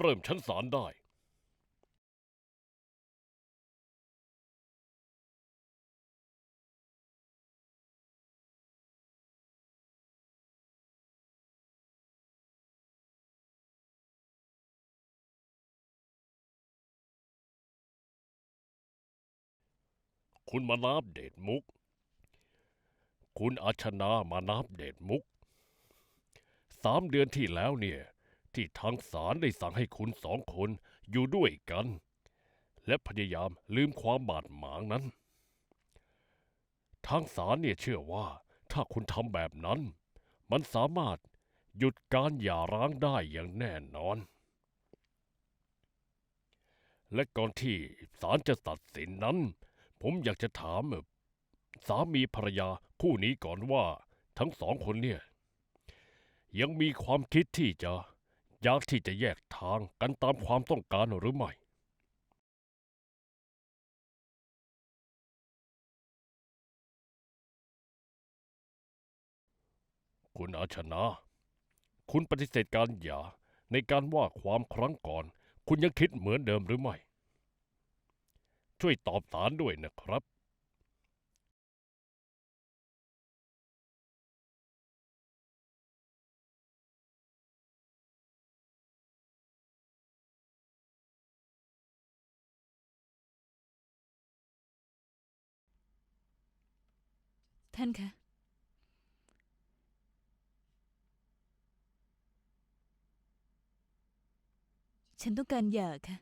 เริ่มชั้นศาลได้ คุณมานับเดชมุก คุณอาชนามานับเดชมุก สามเดือนที่แล้วเนี่ย ที่ทางศาลได้สั่งให้คุณสองคนอยู่ด้วยกัน และพยายามลืมความบาดหมางนั้น ทางศาลเนี่ยเชื่อว่าถ้าคุณทำแบบนั้น มันสามารถหยุดการหย่าร้างได้อย่างแน่นอน และก่อนที่ศาลจะตัดสินนั้น ผมอยากจะถามสามีภรรยาคู่นี้ก่อนว่า ทั้งสองคนเนี่ย ยังมีความคิดที่จะ ยากที่จะแยกทางกันตามความต้องการหรือไม่คุณอาชนาคุณปฏิเสธการหย่าในการว่าความครั้งก่อน คุณยังคิดเหมือนเดิมหรือไม่ ช่วยตอบสารด้วยนะครับานคะ ฉันต้องการหย่าคะ่ะ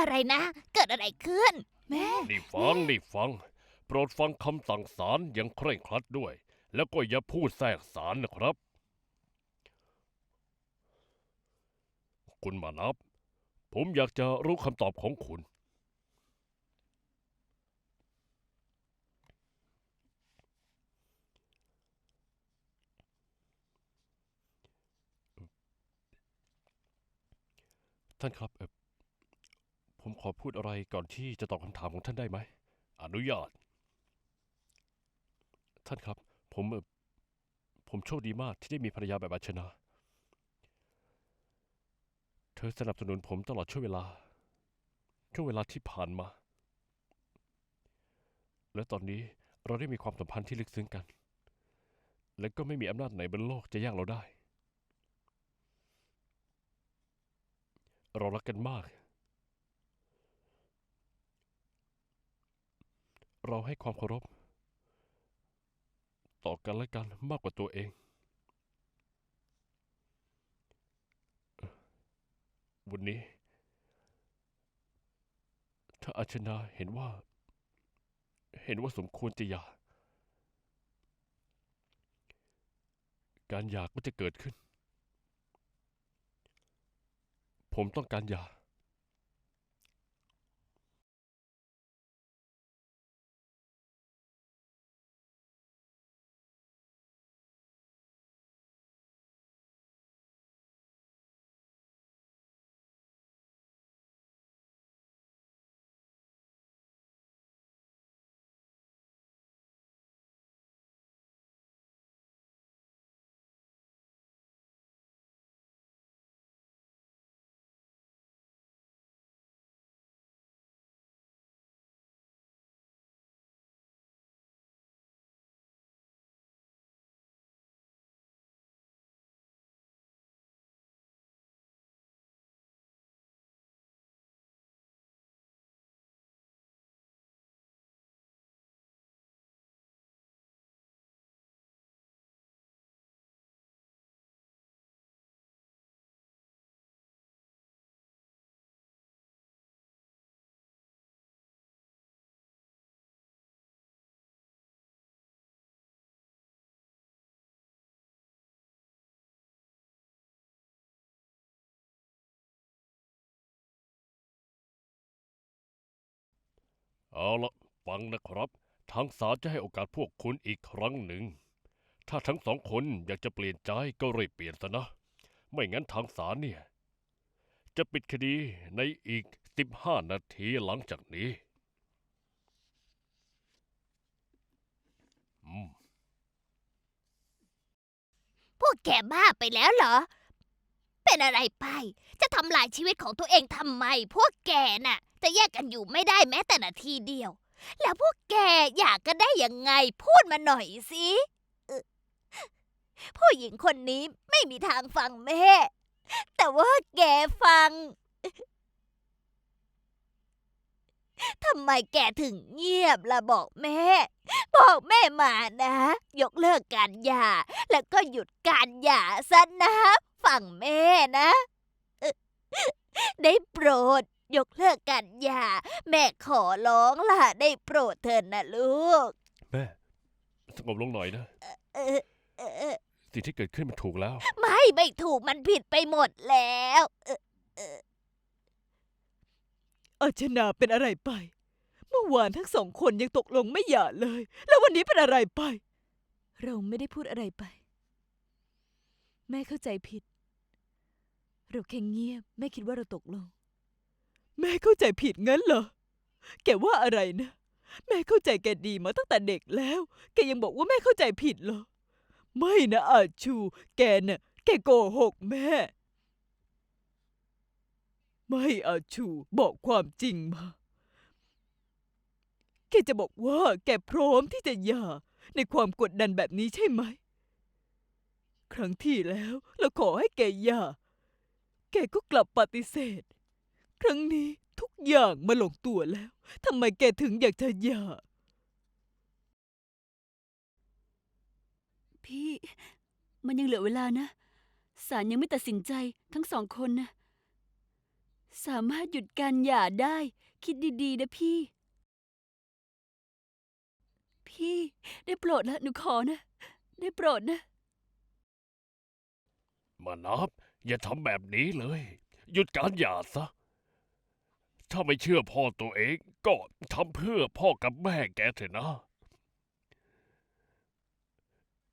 อะไรนะ เกิดอะไรขึ้น แม่ นี่ฟังนี่ฟัง โปรดฟังคำสั่งศาลอย่างเคร่งครัดด้วย แล้วก็อย่าพูดแทรกศาลนะครับ คุณมานับ ผมอยากจะรู้คำตอบของคุณ ท่านครับเอ่อ ผมขอพูดอะไรก่อนที่จะตอบคำถามของท่านได้ไหม อนุญาต ท่านครับ ผมผมโชคดีมากที่ได้มีภรรยาแบบอาชนา เธอสนับสนุนผมตลอดช่วงเวลา ช่วงเวลาที่ผ่านมา และตอนนี้เราได้มีความสัมพันธ์ที่ลึกซึ้งกัน และก็ไม่มีอำนาจไหนบนโลกจะแย่งเราได้ เรารักกันมาก เราให้ความเคารพ ต่อกันและกันมากกว่าตัวเอง วันนี้ ถ้าอาชนาเห็นว่า เห็นว่าสมควรจะหย่า การหย่าก็จะเกิดขึ้น ผมต้องการหย่า เอาละฟังนะครับ ทางศาลจะให้โอกาสพวกคุณอีกครั้งหนึ่ง ถ้าทั้งสองคนอยากจะเปลี่ยนใจก็รีบเปลี่ยนซะนะ ไม่งั้นทางศาลเนี่ย จะปิดคดีในอีก 15 นาทีหลังจากนี้ อืม พวกแกบ้าไปแล้วเหรอ เป็นอะไรไป จะทำลายชีวิตของตัวเองทำไม พวกแกน่ะ จะแยกกันอยู่ไม่ได้แม้แต่นาทีเดียว แล้วพวกแกอยากกันได้ยังไง พูดมาหน่อยสิผู้หญิงคนนี้ไม่มีทางฟังแม่ แต่ว่าแกฟังทำไมแกถึงเงียบล่ะบอกแม่ บอกแม่มานะ ยกเลิกการหย่า แล้วก็หยุดการหย่าซะนะ ฟังแม่นะ ได้โปรด ยกเลิกการหย่าแม่ขอร้องล่ะได้โปรดเถิดนะลูก แม่ สงบลงหน่อยนะเออเออเออสิ่งที่เกิดขึ้นมันถูกแล้ว ไม่ไม่ถูกมันผิดไปหมดแล้ว เออเอออาชนาเป็นอะไรไป เมื่อวานทั้งสองคนยังตกลงไม่หย่าเลย แล้ววันนี้เป็นอะไรไป เราไม่ได้พูดอะไรไป แม่เข้าใจผิด เราแค่เงียบ แม่คิดว่าเราตกลง แม่เข้าใจผิดงั้นเหรอ แกว่าอะไรนะ แม่เข้าใจแกดีมาตั้งแต่เด็กแล้ว แกยังบอกว่าแม่เข้าใจผิดเหรอ ไม่นะอาชู แกน่ะ แกโกหกแม่ ไม่อาชูบอกความจริงมา แกจะบอกว่าแกพร้อมที่จะหย่าในความกดดันแบบนี้ใช่ไหม ครั้งที่แล้วเราขอให้แกหย่า แกก็กลับปฏิเสธ ครั้งนี้ทุกอย่างมาลงตัวแล้วทำไมแกถึงอยากจะหย่าพี่ มันยังเหลือเวลานะศาลยังไม่ตัดสินใจทั้งสองคนนะ สามารถหยุดการหย่าได้ คิดดีๆนะพี่ พี่ได้โปรดแล้วหนูขอนะ ได้โปรดนะ มานับอย่าทำแบบนี้เลย หยุดการหย่าซะ ถ้าไม่เชื่อพ่อตัวเอง ก็ทำเพื่อพ่อกับแม่แกเถอะนะ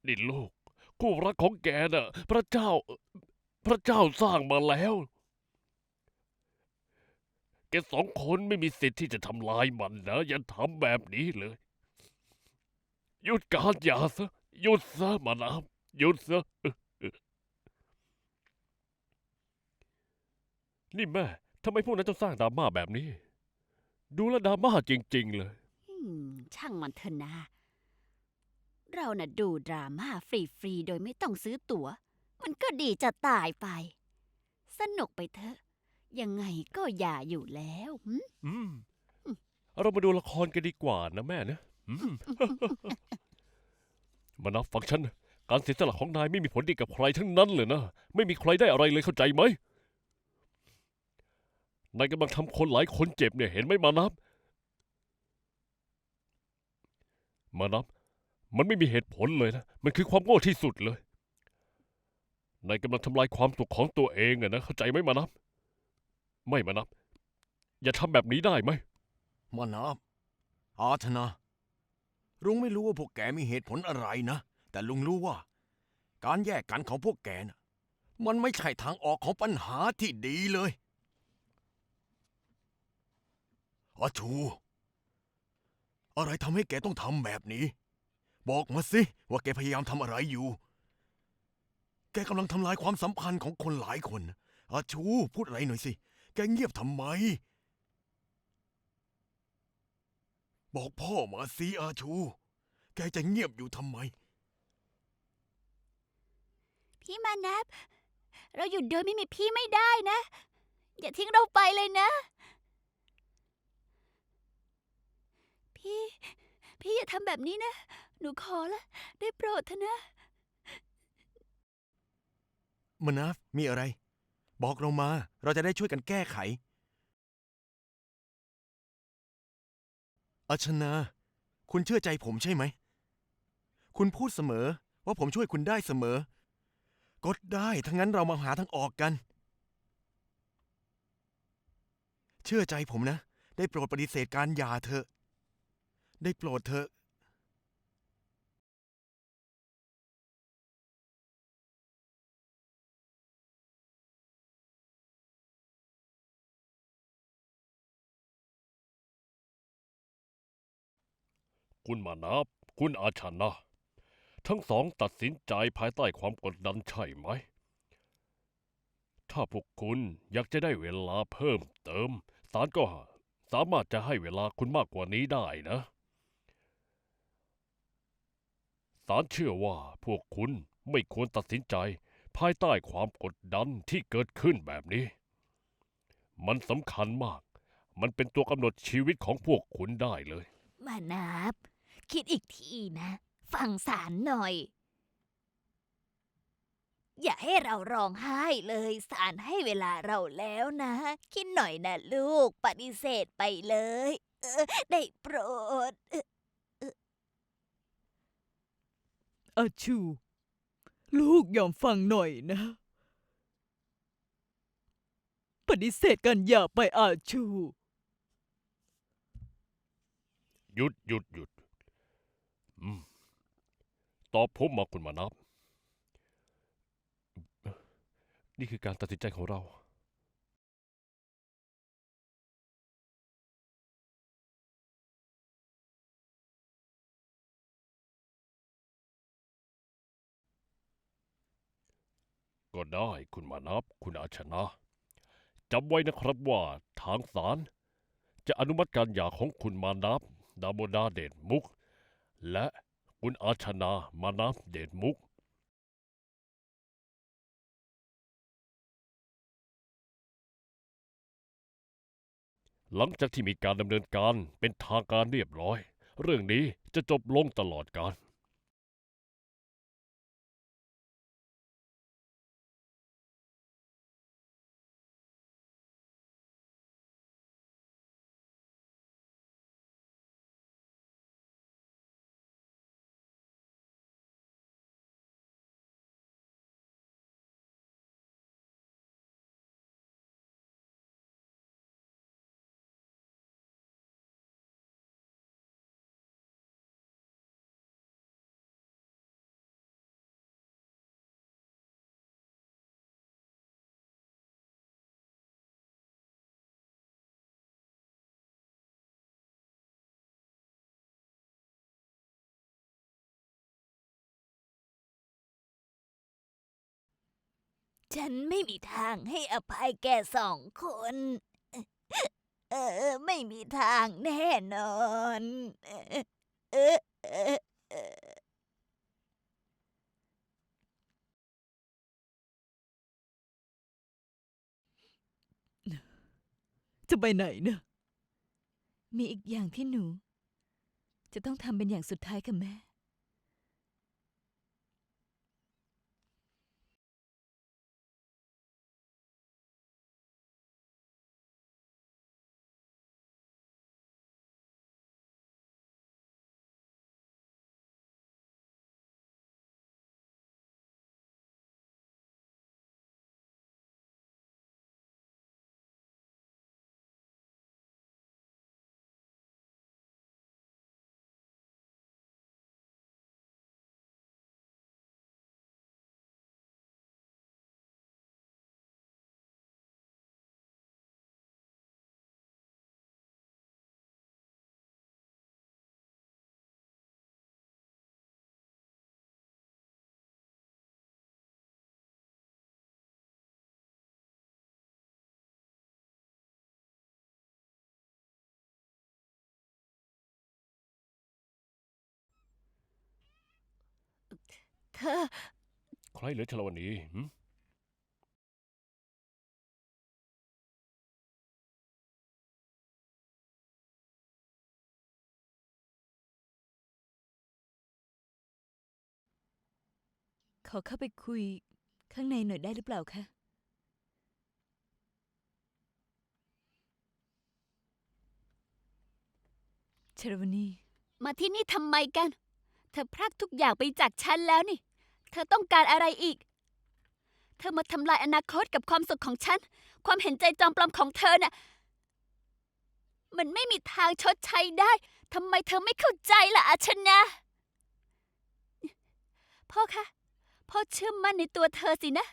นี่ลูก คู่รักของแกน่ะ พระเจ้า พระเจ้าสร้างมาแล้ว แกสองคนไม่มีสิทธิ์ที่จะทำลายมันนะ อย่าทำแบบนี้เลย หยุดการหย่าซะ หยุดซะมานับหยุดซะ นี่แม่ ทำไมพวกนั้นต้องสร้างดราม่าแบบนี้ ดูแลวดราม่าจริง ๆ เลย อืมช่างมันเถอะนะ เราน่ะดูดราม่าฟรี ๆ โดยไม่ต้องซื้อตั๋ว มันก็ดีจะตายไป สนุกไปเถอะ ยังไงก็อย่าอยู่แล้วหึ อืม เรามาดูละครกันดีกว่านะแม่นะอืม มานับฟังฉันนะการเสียสละของนายไม่มีผลดีกับใครทั้งนั้นเลยนะ ไม่มีใครได้อะไรเลยเข้าใจไหม นายกำลังทำคนหลายคนเจ็บเนี่ยเห็นไหมมานับ มานับ มันไม่มีเหตุผลเลยนะ มันคือความโง่ที่สุดเลยนายกำลังทำลายความสุขของตัวเองอะนะเข้าใจไหมมานับ ไม่มานับ อย่าทำแบบนี้ได้ไหมมานับอาธนาลุงไม่รู้ว่าพวกแกมีเหตุผลอะไรนะ แต่ลุงรู้ว่า การแยกกันของพวกแกน่ะมันไม่ใช่ทางออกของปัญหาที่ดีเลย อาชู อะไรทำให้แกต้องทำแบบนี้ บอกมาสิว่าแกพยายามทำอะไรอยู่ แกกำลังทำลายความสัมพันธ์ของคนหลายคนอาชู พูดอะไรหน่อยสิ แกเงียบทำไม บอกพ่อมาสิอาชู แกจะเงียบอยู่ทำไม พี่มานับ เราหยุดโดยไม่มีพี่ไม่ได้นะ อย่าทิ้งเราไปเลยนะ พี่ พี่อย่าทำแบบนี้นะ หนูขอละ ได้โปรดเถอะนะมานาฟมีอะไร บอกเรามา เราจะได้ช่วยกันแก้ไขอาชนา คุณเชื่อใจผมใช่ไหม คุณพูดเสมอว่าผมช่วยคุณได้เสมอก็ได้ ทั้งนั้นเรามาหาทางออกกัน เชื่อใจผมนะ ได้โปรดปฏิเสธการหย่าเถอะ ได้โปรดเถอะคุณมานับ คุณอาชันนะ ทั้งสองตัดสินใจภายใต้ความกดดันใช่ไหม ถ้าพวกคุณอยากจะได้เวลาเพิ่มเติมศาลก็สามารถจะให้เวลาคุณมากกว่านี้ได้นะ ศาลเชื่อว่าพวกคุณไม่ควรตัดสินใจภายใต้ความกดดันที่เกิดขึ้นแบบนี้ มันสำคัญมาก มันเป็นตัวกำหนดชีวิตของพวกคุณได้เลย มานับ คิดอีกทีนะ ฟังสารหน่อย อย่าให้เราร้องไห้เลยสารให้เวลาเราแล้วนะ คิดหน่อยนะลูก ปฏิเสธไปเลย เออ ได้โปรดเออ อาชู ลูกยอมฟังหน่อยนะ ปฏิเสธกันอย่าไปอาชู หยุดหยุดหยุดอืมตอบผมมาคุณมานับ นี่คือการตัดสินใจของเรา ก็ได้คุณมานับคุณอาชนะจำไว้นะครับว่าทางศาลจะอนุมัติการหย่าของคุณมานับดามดาเดชมุก และคุณอาชนามานับเดชมุก หลังจากที่มีการดำเนินการเป็นทางการเรียบร้อย เรื่องนี้จะจบลงตลอดกาล ฉันไม่มีทางให้อภัยแกสองคน เออ ไม่มีทางแน่นอนเออเออเออเออจะไปไหนเนะ มีอีกอย่างที่หนู จะต้องทำเป็นอย่างสุดท้ายกับแม่ เธอ ใครเหลือชลวันนี้หึขอเข้าไปคุยข้างในหน่อยได้หรือเปล่าคะ ชรวนีมาที่นี่ทำไมกัน เธอพรากทุกอย่างไปจากฉันแล้วนี่ เธอต้องการอะไรอีก เธอมาทำลายอนาคตกับความสุขของฉัน ความเห็นใจจอมปลอมของเธอน่ะ มันไม่มีทางชดใช้ได้ ทำไมเธอไม่เข้าใจล่ะอาชนะ พ่อคะ พ่อเชื่อมั่นในตัวเธอสินะ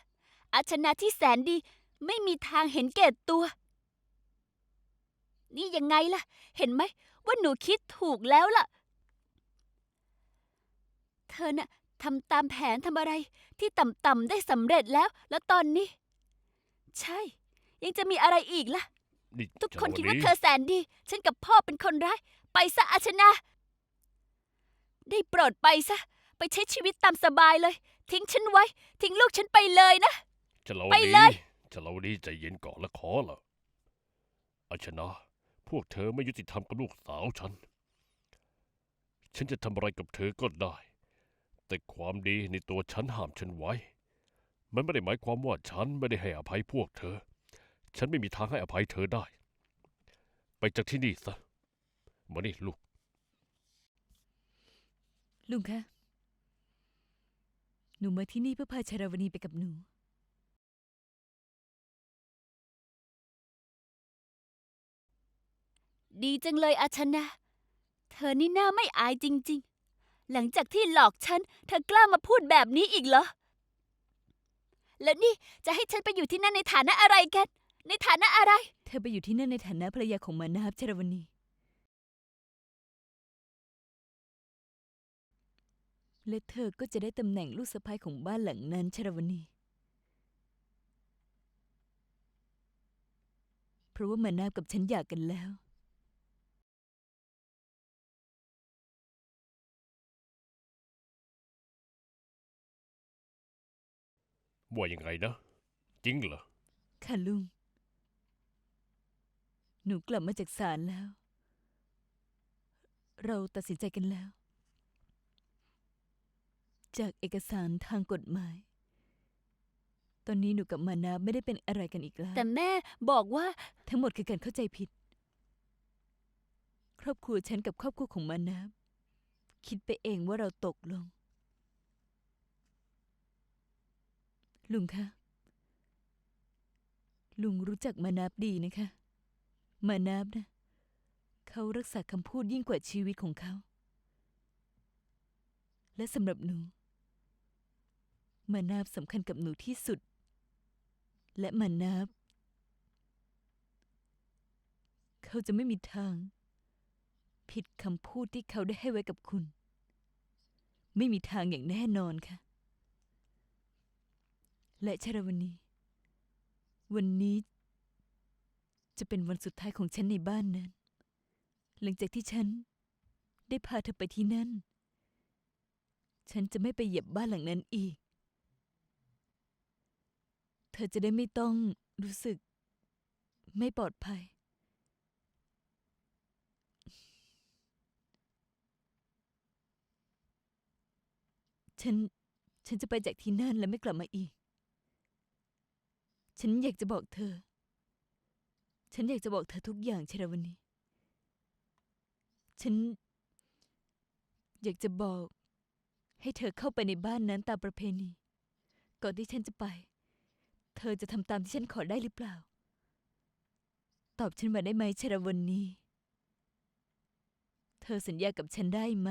อาชนะที่แสนดี ไม่มีทางเห็นแก่ตัว นี่ยังไงล่ะ เห็นไหมว่าหนูคิดถูกแล้วล่ะ เธอน่ะ ทำตามแผนทำอะไรที่ต่ำๆได้สำเร็จแล้ว แล้วตอนนี้ ใช่ ยังจะมีอะไรอีกล่ะนี่ทุกคนชคิดว่านี้เธอแสนดี ฉันกับพ่อเป็นคนร้าย ไปซะอาชนาได้โปรดไปซะ ไปใช้ชีวิตตามสบายเลย ทิ้งฉันไว้ ทิ้งลูกฉันไปเลยนะ ชลาวไปดีเลย ชลาวดีใจเย็นก่อนและขอละอาชนะ พวกเธอไม่ยุติธรรมกับลูกสาวฉัน ฉันจะทำอะไรกับเธอก็ได้ แต่ความดีในตัวฉันห้ามฉันไว้ มันไม่ได้หมายความว่าฉันไม่ได้ให้อภัยพวกเธอ ฉันไม่มีทางให้อภัยเธอได้ ไปจากที่นี่ซะ มานี่ลูก ลุงคะ หนูมาที่นี่เพื่อพาชาราวณีไปกับหนู ดีจังเลยอาชนะ เธอนี่หน้าไม่อายจริง ๆ หลังจากที่หลอกฉัน เธอกล้ามาพูดแบบนี้อีกเหรอ แล้วนี่จะให้ฉันไปอยู่ที่นั่นในฐานะอะไรกัน ในฐานะอะไร เธอไปอยู่ที่นั่นในฐานะภรรยาของมานาบชราวณี และเธอก็จะได้ตำแหน่งลูกสะใภ้ของบ้านหลังนั้นชราวณี เพราะว่ามานาบกับฉันหย่ากันแล้ว ว่ายังไงนะ จริงเหรอ ค่ะลุง หนูกลับมาจากศาลแล้ว เราตัดสินใจกันแล้ว จากเอกสารทางกฎหมาย ตอนนี้หนูกับมานาไม่ได้เป็นอะไรกันอีกแล้ว แต่แม่บอกว่า ทั้งหมดคือการเข้าใจผิด ครอบครัวฉันกับครอบครัวของมานาคิดไปเองว่าเราตกลง ลุงคะ ลุงรู้จักมานาบดีนะคะ มานาบนะ เขารักษาคำพูดยิ่งกว่าชีวิตของเขา และสำหรับหนู มานาบสำคัญกับหนูที่สุด และมานาบเขาจะไม่มีทาง ผิดคำพูดที่เขาได้ให้ไว้กับคุณ ไม่มีทางอย่างแน่นอนค่ะ และชรวันนี้ วันนี้จะเป็นวันสุดท้ายของฉันในบ้านนั้น หลังจากที่ฉันได้พาเธอไปที่นั่น ฉันจะไม่ไปเหยียบบ้านหลังนั้นอีก เธอจะได้ไม่ต้องรู้สึก ไม่ปลอดภัย ฉัน ฉันจะไปจากที่นั่นและไม่กลับมาอีก ฉันอยากจะบอกเธอ ฉันอยากจะบอกเธอทุกอย่างชรวันนี้ ฉัน อยากจะบอก ให้เธอเข้าไปในบ้านนั้นตามประเพณี ก่อนที่ฉันจะไป เธอจะทำตามที่ฉันขอได้หรือเปล่า ตอบฉันมาได้ไหมชรวันนี้ เธอสัญญากับฉันได้ไหม